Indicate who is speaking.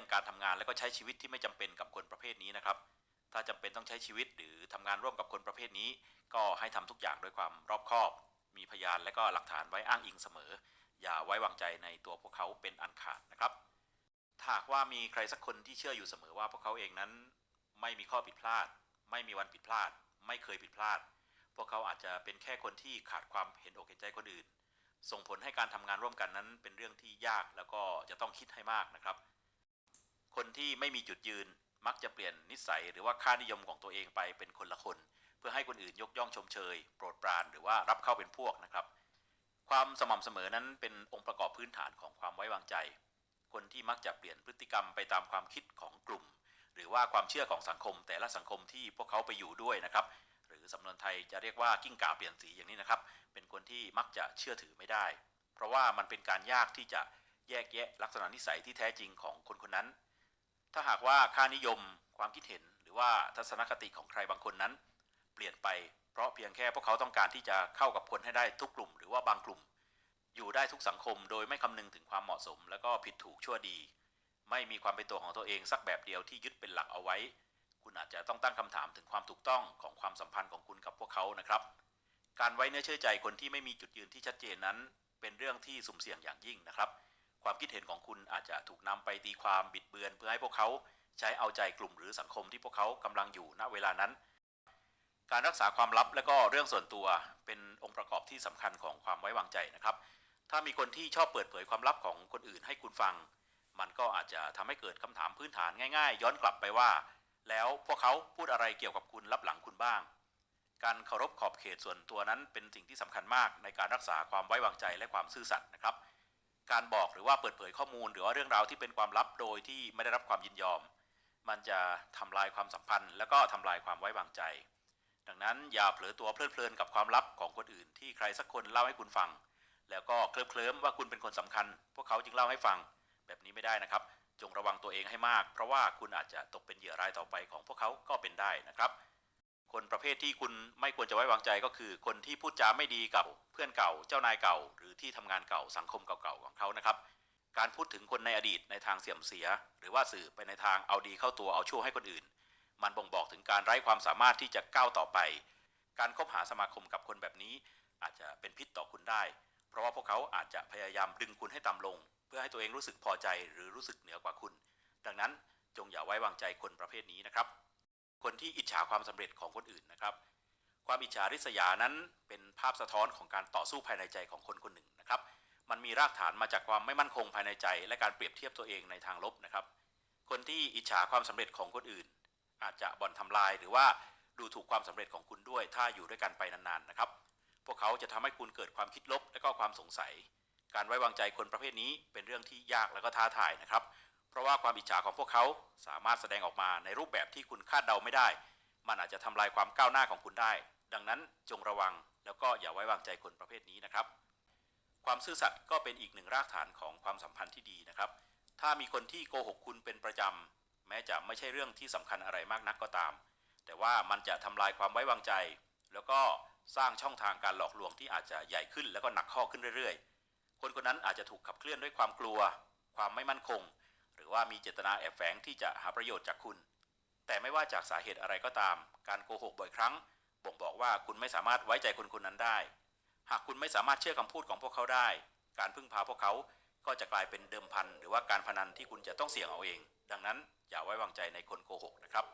Speaker 1: ยงการทำงาน และก็ใช้ชีวิตที่ไม่จำเป็นกับคนประเภทนี้นะครับ ถ้าจำเป็นต้องใช้ชีวิตหรือทำงานร่วมกับคนประเภทนี้ ก็ให้ทำทุกอย่างด้วยความรอบคอบ มีพยานและก็หลักฐานไว้อ้างอิงเสมอ อย่าไว้วางใจในตัวพวกเขาเป็นอันขาดนะครับถ้าหากว่ามีใครสักคนที่เชื่ออยู่เสมอว่าพวกเขาเองนั้นไม่มีข้อผิดพลาด ไม่มีวันผิดพลาด ไม่เคยผิดพลาด พวกเขาอาจจะเป็นแค่คนที่ขาดความเห็นอกเห็นใจคนอื่น ส่งผลให้การทำงานร่วมกันนั้นเป็นเรื่องที่ยากแล้วก็จะต้องคิดให้มากนะครับ ที่ไม่มีจุดยืนมักจะเปลี่ยนนิสัยหรือว่าค่านิยมของตัวเองไปเป็นคนละคน เพื่อให้คนอื่นยกย่องชมเชย โปรดปรานหรือว่ารับเข้าเป็นพวกนะครับ ความสม่ำเสมอนั้นเป็นองค์ประกอบพื้นฐานของความไว้วางใจ คนที่มักจะเปลี่ยนพฤติกรรมไปตามความคิดของกลุ่ม หรือว่าความเชื่อของสังคม แต่ละสังคมที่พวกเขาไปอยู่ด้วยนะครับ หรือสำนวนไทยจะเรียกว่ากิ้งก่าเปลี่ยนสีอย่างนี้นะครับ เป็นคนที่มักจะเชื่อถือไม่ได้ เพราะว่ามันเป็นการยากที่จะแยกแยะลักษณะนิสัยที่แท้จริงของคนคนนั้น ถ้าหากว่าค่านิยมความคิดเห็น หรือว่าทัศนคติของใครบางคนนั้น เปลี่ยนไปเพราะเพียงแค่พวกเขาต้องการที่จะเข้ากับคนให้ได้ทุกกลุ่ม หรือว่าบางกลุ่ม อยู่ได้ทุกสังคม โดยไม่คำนึงถึงความเหมาะสม แล้วก็ผิดถูกชั่วดี ไม่มีความเป็นตัวของตัวเองสักแบบเดียวที่ยึดเป็นหลักเอาไว้ คุณอาจจะต้องตั้งคำถามถึงความถูกต้องของความสัมพันธ์ของคุณกับพวกเขานะครับ การไว้เนื้อเชื่อใจคนที่ไม่มีจุดยืนที่ชัดเจนนั้น เป็นเรื่องที่สุ่มเสี่ยงอย่างยิ่งนะครับ ความคิดเห็นของคุณอาจจะถูกนำไปตีความบิดเบือน เพื่อให้พวกเขาใช้เอาใจกลุ่มหรือสังคมที่พวกเขากำลังอยู่ณเวลานั้น การรักษาความลับและก็เรื่องส่วนตัวเป็นองค์ประกอบที่สำคัญของความไว้วางใจนะครับ ถ้ามีคนที่ชอบเปิดเผยความลับของคนอื่นให้คุณฟัง มันก็อาจจะทำให้เกิดคำถามพื้นฐานง่ายๆ ย้อนกลับไปว่า แล้วพวกเขาพูดอะไรเกี่ยวกับคุณลับหลังคุณบ้าง การเคารพขอบเขตส่วนตัวนั้นเป็นสิ่งที่สำคัญมากในการรักษาความไว้วางใจและความซื่อสัตย์นะครับ การบอกหรือว่าเปิดเผยข้อมูล หรือว่าเรื่องราวที่เป็นความลับโดยที่ไม่ได้รับความยินยอม มันจะทำลายความสัมพันธ์ และก็ทำลายความไว้วางใจ ดังนั้นอย่าเผลอตัวเพลิดเพลินกับความลับของคนอื่น ที่ใครสักคนเล่าให้คุณฟัง แล้วก็เคลิบเคลิ้มว่าคุณเป็นคนสำคัญ พวกเขาจึงเล่าให้ฟัง แบบนี้ไม่ได้นะครับ จงระวังตัวเองให้มาก เพราะว่าคุณอาจจะตกเป็นเหยื่อรายต่อไปของพวกเขาก็เป็นได้นะครับ คนประเภทที่คุณไม่ควรจะไว้วางใจก็คือ คนที่พูดจาไม่ดีกับเพื่อนเก่า เจ้านายเก่า หรือที่ทำงานเก่าสังคมเก่าๆของเขานะครับ การพูดถึงคนในอดีตในทางเสื่อมเสีย หรือว่าสื่อไปในทางเอาดีเข้าตัวเอาชั่วให้คนอื่น มันบ่งบอกถึงการไร้ความสามารถที่จะก้าวต่อไป การคบหาสมาคมกับคนแบบนี้ อาจจะเป็นพิษต่อคุณได้ เพราะว่าพวกเขาอาจจะพยายามดึงคุณให้ต่ำลง เพื่อให้ตัวเองรู้สึกพอใจหรือรู้สึกเหนือกว่าคุณ ดังนั้นจงอย่าไว้วางใจคนประเภทนี้นะครับ คนที่อิจฉาความสำเร็จของคนอื่นนะครับ ความอิจฉาริษยานั้นเป็นภาพสะท้อนของการต่อสู้ภายในใจของคนคนหนึ่งนะครับ มันมีรากฐานมาจากความไม่มั่นคงภายในใจ และการเปรียบเทียบตัวเองในทางลบนะครับ คนที่อิจฉาความสำเร็จของคนอื่น อาจจะบ่อนทำลายหรือว่าดูถูกความสำเร็จของคุณด้วย ถ้าอยู่ด้วยกันไปนานๆนะครับ พวกเขาจะทำให้คุณเกิดความคิดลบและก็ความสงสัย การไว้วางใจคนประเภทนี้เป็นเรื่องที่ยากและก็ท้าทายนะครับ เพราะว่าความอิจฉาของพวกเขาสามารถแสดงออกมาในรูปแบบที่คุณคาดเดาไม่ได้ มันอาจจะทำลายความก้าวหน้าของคุณได้ ดังนั้นจงระวังแล้วก็อย่าไว้วางใจคนประเภทนี้นะครับ ความซื่อสัตย์ก็เป็นอีกหนึ่งรากฐานของความสัมพันธ์ที่ดีนะครับ ถ้ามีคนที่โกหกคุณเป็นประจำแม้จะไม่ใช่เรื่องที่สำคัญอะไรมากนักก็ตาม แต่ว่ามันจะทำลายความไว้วางใจ แล้วก็สร้างช่องทางการหลอกลวงที่อาจจะใหญ่ขึ้นแล้วก็หนักข้อขึ้นเรื่อยๆ คนคนนั้นอาจจะถูกขับเคลื่อนด้วยความกลัว ความไม่มั่นคง หรือว่ามีเจตนาแอบแฝงที่จะหาประโยชน์จากคุณ แต่ไม่ว่าจากสาเหตุอะไรก็ตาม การโกหกบ่อยครั้ง บ่งบอกว่าคุณไม่สามารถไว้ใจคนคนนั้นได้ หากคุณไม่สามารถเชื่อคำพูดของพวกเขาได้ การพึ่งพาพวกเขาก็จะกลายเป็นเดิมพันหรือว่าการพนันที่คุณจะต้องเสี่ยงเอาเอง ดังนั้นอย่าไว้วางใจในคนโกหกนะครับ